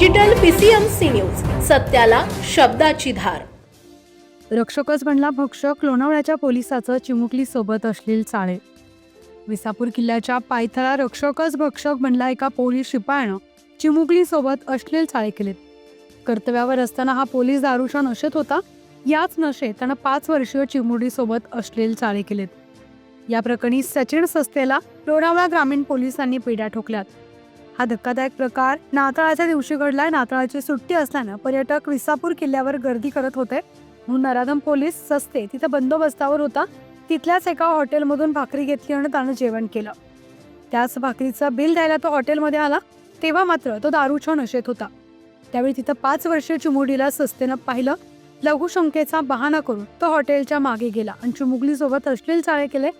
Digital PCMC news सत्याला शब्दाची धार. रक्षकच बनला भक्षक लोणावळ्याच्या पोलिसाचं चिमुकली सोबत अश्लील चाळे. विसापूर किल्ल्याच्या पायथळा रक्षकच भक्षक बनला एका पोलीस शिपायानं चिमुकली सोबत अश्लील चाळे केलेत. कर्तव्यावर असताना हा पोलीस दारूच्या नशेत होता याच नशेत त्यानं पाच वर्षीय चिमुरडीसोबत अश्लील चाळे केलेत. या प्रकरणी सचिन सस्तेला लोणावळा ग्रामीण पोलिसांनी पिढ्या ठोकल्यात. हा धक्कादायक प्रकार नाताळाच्या दिवशी घडलाय. नाताळाची सुट्टी असल्यानं पर्यटक विसापूर किल्ल्यावर गर्दी करत होते. म्हणून नराधम पोलीस सस्ते तिथं बंदोबस्तावर होता. तिथल्याच एका हॉटेलमधून भाकरी घेतली आणि त्यानं जेवण केलं. त्याच भाकरीचं बिल द्यायला तो हॉटेलमध्ये आला. तेव्हा मात्र तो दारूच्या नशेत होता. त्यावेळी तिथं पाच वर्षीय चिमुडीला सस्तेनं पाहिलं. लघुशंकेचा बहाणा करून तो हॉटेलच्या मागे गेला आणि चिमुगलीसोबत अश्लील चाळे केले.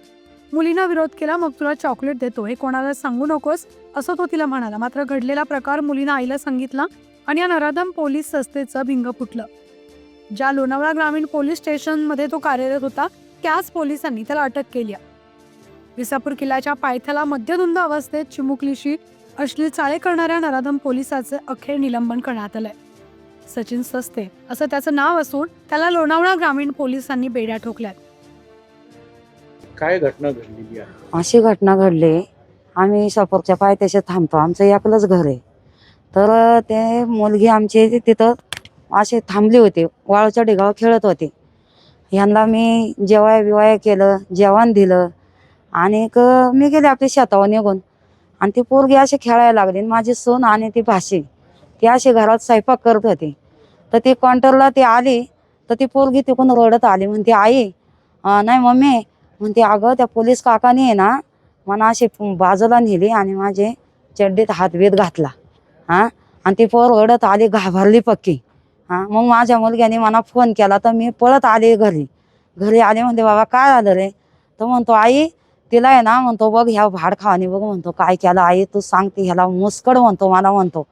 मुलीनं विरोध केला मग तुला चॉकलेट देतो हे कोणाला सांगू नकोस. असं तो तिला म्हणाला. मात्र घडलेला प्रकार मुलीनं आईला सांगितला आणि या नराधम पोलीस संस्थेचं भिंग फुटलं. ज्या लोणावळा ग्रामीण पोलीस स्टेशनमध्ये तो कार्यरत होता त्याच पोलिसांनी त्याला अटक केली विसापूर किल्ल्याच्या पायथ्याला मध्यधुंद अवस्थेत चिमुकलीशी अश्लील चाळे करणाऱ्या नराधम पोलिसाचे अखेर निलंबन करण्यात आलंय. सचिन सस्ते असं त्याचं नाव असून त्याला लोणावळा ग्रामीण पोलिसांनी बेड्या ठोकल्यात. काय घटना घडलेली आहे? अशी घटना घडली. आम्ही शॉपरच्या पायथ्याशी थांबतो. आमचं एकलंच घर आहे. तर ते मुलगी आमची तिथं असे थांबली होती. वाळूच्या ढिगावर खेळत होते. यांना मी जेवाय बिवाय केलं जेवण दिलं. आणि मी गेले आपल्या शेतावर निघून. आणि ती पोरगी अशी खेळायला लागली आणि माझी सून आणि ती भाशी ती अशी घरात स्वयंपाक करत होती. तर ती काउंटरला ती आली. तर ती पोरगी तिकून रडत आली. म्हणते आई नाही मम्मी म्हणते अगं त्या पोलीस काकाने आहे ना मला अशी बाजूला नेली आणि माझे चड्डीत हातभेद घातला. हा? आणि ती पोर ओढत आली घाबरली पक्की. हा? मग माझ्या मुलग्याने मला फोन केला तर मी पळत आले घरी. घरी आले म्हणते बाबा काय झालं रे? तर म्हणतो आई तिला आहे ना म्हणतो बघ ह्या भाडखावाने बघ म्हणतो काय केलं? आई तू सांगते ह्याला मुस्कड म्हणतो मला म्हणतो.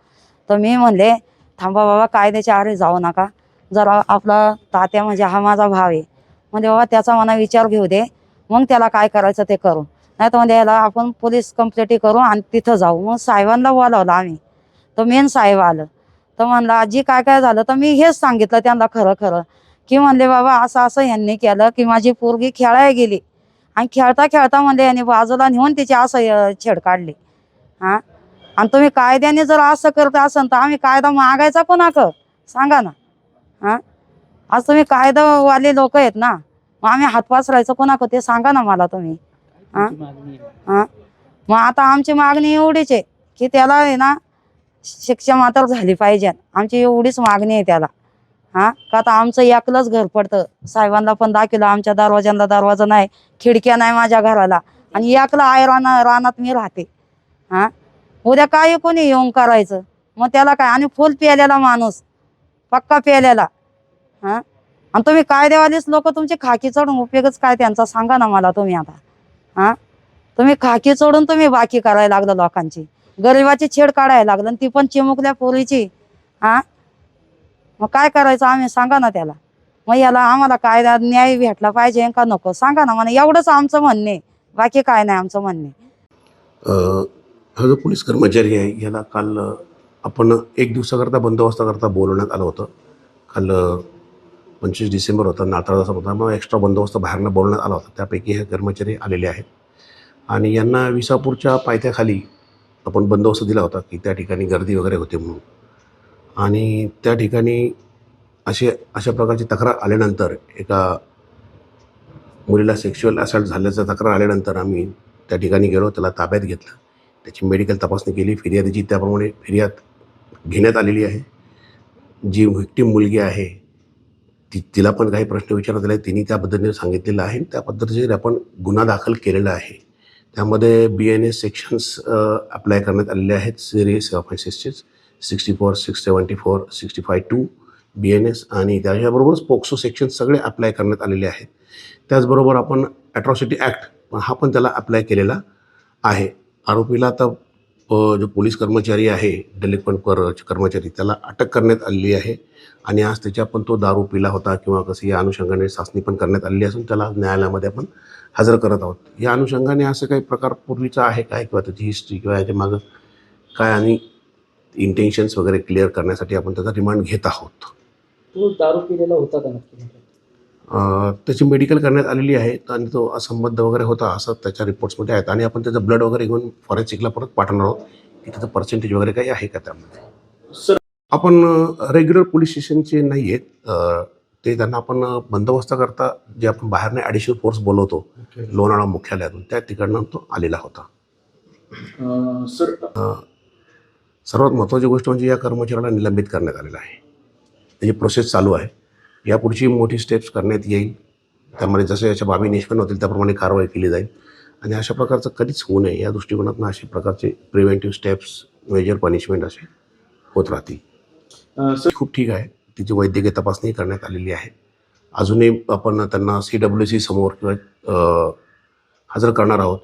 तर मी म्हणले थांबा बाबा कायद्याच्या आरे जाऊ नका. जरा आपला तात्या म्हणजे हा माझा भाव आहे. म्हणजे बाबा त्याचा मला विचार घेऊ दे. मग त्याला काय करायचं ते करू नाही तर म्हणजे याला आपण पोलीस कंप्लेंट करू आणि तिथं जाऊ. मग साहेबांना बोलावलं आम्ही. तर मेन साहेब आलं. तर म्हणलं आजी काय काय झालं? तर मी हेच सांगितलं त्यांना खरं खरं. की म्हणले बाबा असं असं यांनी केलं की माझी पोरगी खेळायला गेली. आणि खेळता खेळता म्हणले यांनी बाजूला नेऊन तिची असं छेड काढली. हां? आणि तुम्ही कायद्याने जर असं करत असाल तर आम्ही कायदा मागायचा कोणाक सांगा ना. हां? आज तुम्ही कायदावाले लोक आहेत ना. मग आम्ही हात पसरायचं कोणाक ते सांगा ना मला तुम्ही. हा? आहे. हा? मग आता आमची मागणी एवढीच आहे की त्याला आहे ना शिक्षा मात्र झाली पाहिजे. आमची एवढीच मागणी आहे त्याला. हा? का आता आमचं एकलंच घर पडतं. साहेबांना पण दाखवलं आमच्या दरवाज्यांना दरवाजा नाही खिडक्या नाही माझ्या घराला. आणि एकला आय राना रानात मी राहते. हा? उद्या काय कोणी येऊन करायचं? मग त्याला काय? आणि फुल प्यालेला माणूस. पक्का प्यालेला हा? आणि तुम्ही कायदेवालीच लोक तुमची खाकी चढून उपयोगच काय त्यांचा? सांगा ना मला तुम्ही आता. हा? तुम्ही खाकी चढून तुम्ही बाकी करायला लागलं लोकांची. गरिबाची छेड काढायला लागलं आणि ती पण चिमुकल्या पोरीची. हा? मग काय करायचं आम्ही? सांगा ना त्याला. मग याला आम्हाला कायदा न्याय भेटला पाहिजे का नको? सांगा ना मला. एवढंच आमचं म्हणणे. बाकी काय नाही आमचं म्हणणे. हा जो पोलीस कर्मचारी आहे याला काल आपण एक दिवसाकरता बंदोबस्ताकरता बोलवण्यात आलं होतं. काल पंचवीस डिसेंबर होता नाताळाचा होता. मग एक्स्ट्रा बंदोबस्त बाहेरनं बोलण्यात आला होता. त्यापैकी हे कर्मचारी आलेले आहेत. आणि यांना विसापूरच्या पायथ्याखाली आपण बंदोबस्त दिला होता की त्या ठिकाणी गर्दी वगैरे होते म्हणून. आणि त्या ठिकाणी असे अशा प्रकारची तक्रार आल्यानंतर एका मुलीला सेक्शुअल असल्ट झाल्याचा तक्रार आल्यानंतर आम्ही त्या ठिकाणी गेलो त्याला ताब्यात घेतलं. त्याची मेडिकल तपासणी केली. फिर्यादीची त्याप्रमाणे फिर्याद घेण्यात आलेली आहे. जी व्हिक्टीम मुलगी आहे ती तिला पण काही प्रश्न विचारत आले. तिने त्या पद्धतीने सांगितलेलं आहे. त्या पद्धतीने आपण गुन्हा दाखल केलेला आहे त्यामध्ये B N S sections apply करण्यात आलेले आहेत. Serious ऑफेन्सेसचेच sixty four six seventy four sixty five two B N S आणि त्याच्याबरोबरच पोक्सो सेक्शन सगळे अप्लाय करण्यात आलेले आहेत. त्याचबरोबर आपण ॲट्रॉसिटी ॲक्ट पण हा पण त्याला अप्लाय केलेला आहे. आरोपीला आता जो पोलीस कर्मचारी आहे डेलिक्वंट कर कर्मचारी त्याला अटक करण्यात आलेली आहे. आणि आज त्याच्या पण तो दारू पिला होता किंवा कसं या अनुषंगाने चाचणी पण करण्यात आलेली असून त्याला न्यायालयामध्ये आपण हजर करत आहोत. या अनुषंगाने असं काही प्रकार पूर्वीचा आहे काय? किंवा त्याची हिस्ट्री किंवा याच्या मागं काय आणि इंटेन्शन्स वगैरे क्लिअर करण्यासाठी आपण त्याचा रिमांड घेत आहोत? तो दारू पिलेला होता का नक्की? त्याची मेडिकल करण्यात आलेली आहे आणि तो असंबद्ध वगैरे होता असं त्याच्या रिपोर्ट्समध्ये आहेत. आणि आपण त्याचं ब्लड वगैरे घेऊन फॉरेन्सिकला परत पाठवणार आहोत की त्याचं पर्सेंटेज वगैरे काही आहे का त्यामध्ये? सर आपण रेग्युलर पोलीस स्टेशनचे नाही आहेत. ते त्यांना आपण बंदोबस्त करता जे आपण बाहेरने ॲडिशनल फोर्स बोलवतो लोणावळा मुख्यालयातून त्या ठिकाणं तो आलेला होता. सर सर्वात महत्त्वाची गोष्ट म्हणजे या कर्मचाऱ्याला निलंबित करण्यात आलेलं आहे. त्याची प्रोसेस चालू आहे. यापुढची मोठी स्टेप्स करण्यात येईल. त्यामध्ये जसं याच्या बाबी निष्पन्न होतील त्याप्रमाणे कारवाई केली जाईल. आणि अशा प्रकारचं कधीच होऊ नये. या दृष्टिकोनातून अशा प्रकारचे प्रिव्हेंटिव्ह स्टेप्स मेजर पनिशमेंट असे होत राहतील. सर खूप ठीक आहे. तिची वैद्यकीय तपासणी करण्यात आलेली आहे. अजूनही आपण त्यांना सी डब्ल्यू सी समोर किंवा हजर करणार आहोत.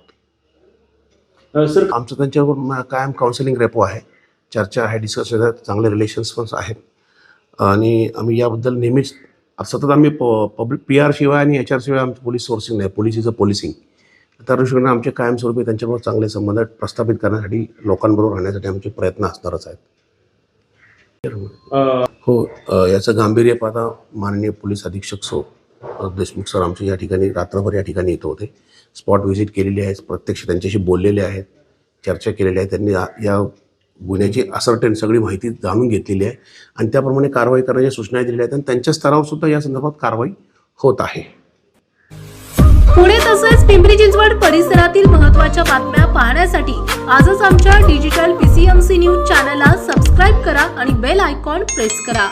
सर आमचं त्यांच्यावर कायम काउन्सिलिंग रेपो आहे. चर्चा आहे डिस्कशन चांगले रिलेशन्स पण आहेत. आणि आम्ही याबद्दल नेहमीच सतत आम्ही प पब्लिक पी आर शिवाय आणि एच आर शिवाय आमचं पोलीस सोर्सिंग नाही. पोलीस इज अ पोलिसिंग त्या दृष्टीने आमचे कायमस्वरूपी त्यांच्याबरोबर चांगले संबंध प्रस्थापित करण्यासाठी लोकांबरोबर राहण्यासाठी आमचे प्रयत्न असणारच आहेत. हो याचं गांभीर्य पाहता माननीय पोलीस अधीक्षक सो देशमुख सर आमच्या या ठिकाणी रात्रभर या ठिकाणी येत होते. स्पॉट व्हिजिट केलेली आहे प्रत्यक्ष त्यांच्याशी बोललेले आहेत चर्चा केलेली आहे. त्यांनी या गुन्ह्याची असर्टेन सगळी माहिती जाणून घेतलेली आहे. आणि त्याप्रमाणे कारवाई करण्याच्या सूचना दिलेल्या आहेत. आणि त्यांच्या स्तरावर सुद्धा या संदर्भात कारवाई होत आहे. पुणे तसेच पिंपरी चिंचवड परिसरातील महत्त्वाच्या बातम्या पाहण्यासाठी आजच आमच्या डिजिटल पीसीएमसी न्यूज चॅनलला सबस्क्राईब करा आणि बेल आयकॉन प्रेस करा.